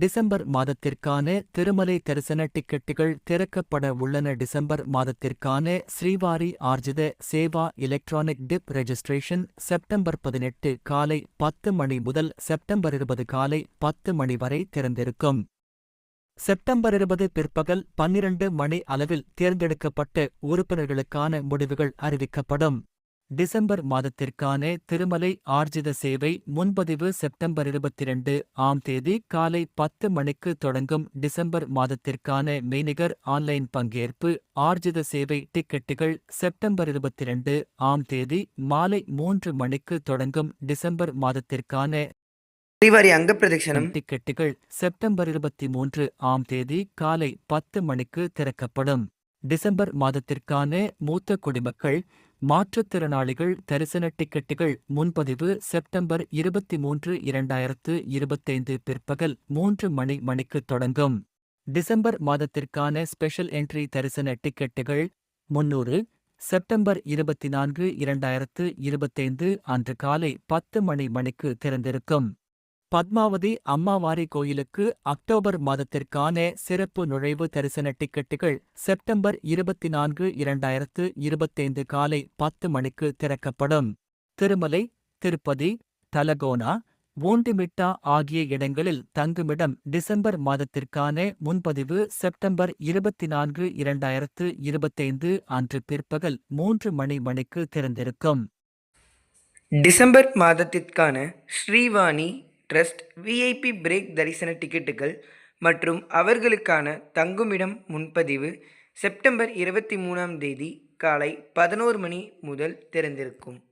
December மாதத்திற்கான திருமலை தரிசன டிக்கெட்டுகள் திறக்கப்பட உள்ளன. டிசம்பர் மாதத்திற்கான Srivari Arjitha Seva electronic dip registration September பதினெட்டு காலை பத்து மணி முதல் செப்டம்பர் இருபது காலை பத்து மணி வரை திறந்திருக்கும். செப்டம்பர் இருபது பிற்பகல் பன்னிரண்டு மணி அளவில் தேர்ந்தெடுக்கப்பட்ட உறுப்பினர்களுக்கான முடிவுகள் அறிவிக்கப்படும். டிசம்பர் மாதத்திற்கான திருமலை ஆர்ஜித சேவை முன்பதிவு செப்டம்பர் இருபத்தி இரண்டு ஆம் தேதி காலை பத்து மணிக்கு தொடங்கும் டிசம்பர் மாதத்திற்கான மெய்நிகர் ஆன்லைன் பங்கேற்பு ஆர்ஜித சேவை டிக்கெட்டுகள் செப்டம்பர் இருபத்தி இரண்டு ஆம் தேதி மாலை மூன்று மணிக்கு தொடங்கும் டிசம்பர் மாதத்திற்கான ஸ்ரீவாரி அங்க பிரதட்சணம் டிக்கெட்டுகள் செப்டம்பர் இருபத்தி மூன்று ஆம் தேதி காலை பத்து மணிக்கு திறக்கப்படும். டிசம்பர் மாதத்திற்கான மூத்த குடிமக்கள் மாற்றுத்திறனாளிகள் தரிசன டிக்கெட்டுகள் முன்பதிவு செப்டம்பர் இருபத்தி மூன்று இரண்டாயிரத்து இருபத்தைந்து பிற்பகல் மூன்று மணி மணிக்கு தொடங்கும். டிசம்பர் மாதத்திற்கான ஸ்பெஷல் என்ட்ரி தரிசன டிக்கெட்டுகள் முன்னூறு செப்டம்பர் இருபத்தி நான்கு இரண்டாயிரத்து இருபத்தைந்து அன்று காலை பத்து மணி மணிக்கு திறந்திருக்கும். பத்மாவதி அம்மாவாரி கோயிலுக்கு அக்டோபர் மாதத்திற்கான சிறப்பு நுழைவு தரிசன டிக்கெட்டுகள் செப்டம்பர் இருபத்தி நான்கு இரண்டாயிரத்து இருபத்தைந்து காலை பத்து மணிக்கு திறக்கப்படும். திருமலை திருப்பதி தலகோனா ஓண்டிமிட்டா ஆகிய இடங்களில் தங்குமிடம் டிசம்பர் மாதத்திற்கான முன்பதிவு செப்டம்பர் இருபத்தி நான்கு இரண்டாயிரத்து இருபத்தைந்து அன்று பிற்பகல் மூன்று மணி மணிக்கு திறந்திருக்கும். டிசம்பர் மாதத்திற்கான ஸ்ரீவாணி ட்ரஸ்ட் விஐபி பிரேக் தரிசன டிக்கெட்டுகள் மற்றும் அவர்களுக்கான தங்குமிடம் முன்பதிவு செப்டம்பர் இருபத்தி மூணாம் தேதி காலை பதினோரு மணி முதல் திறந்திருக்கும்.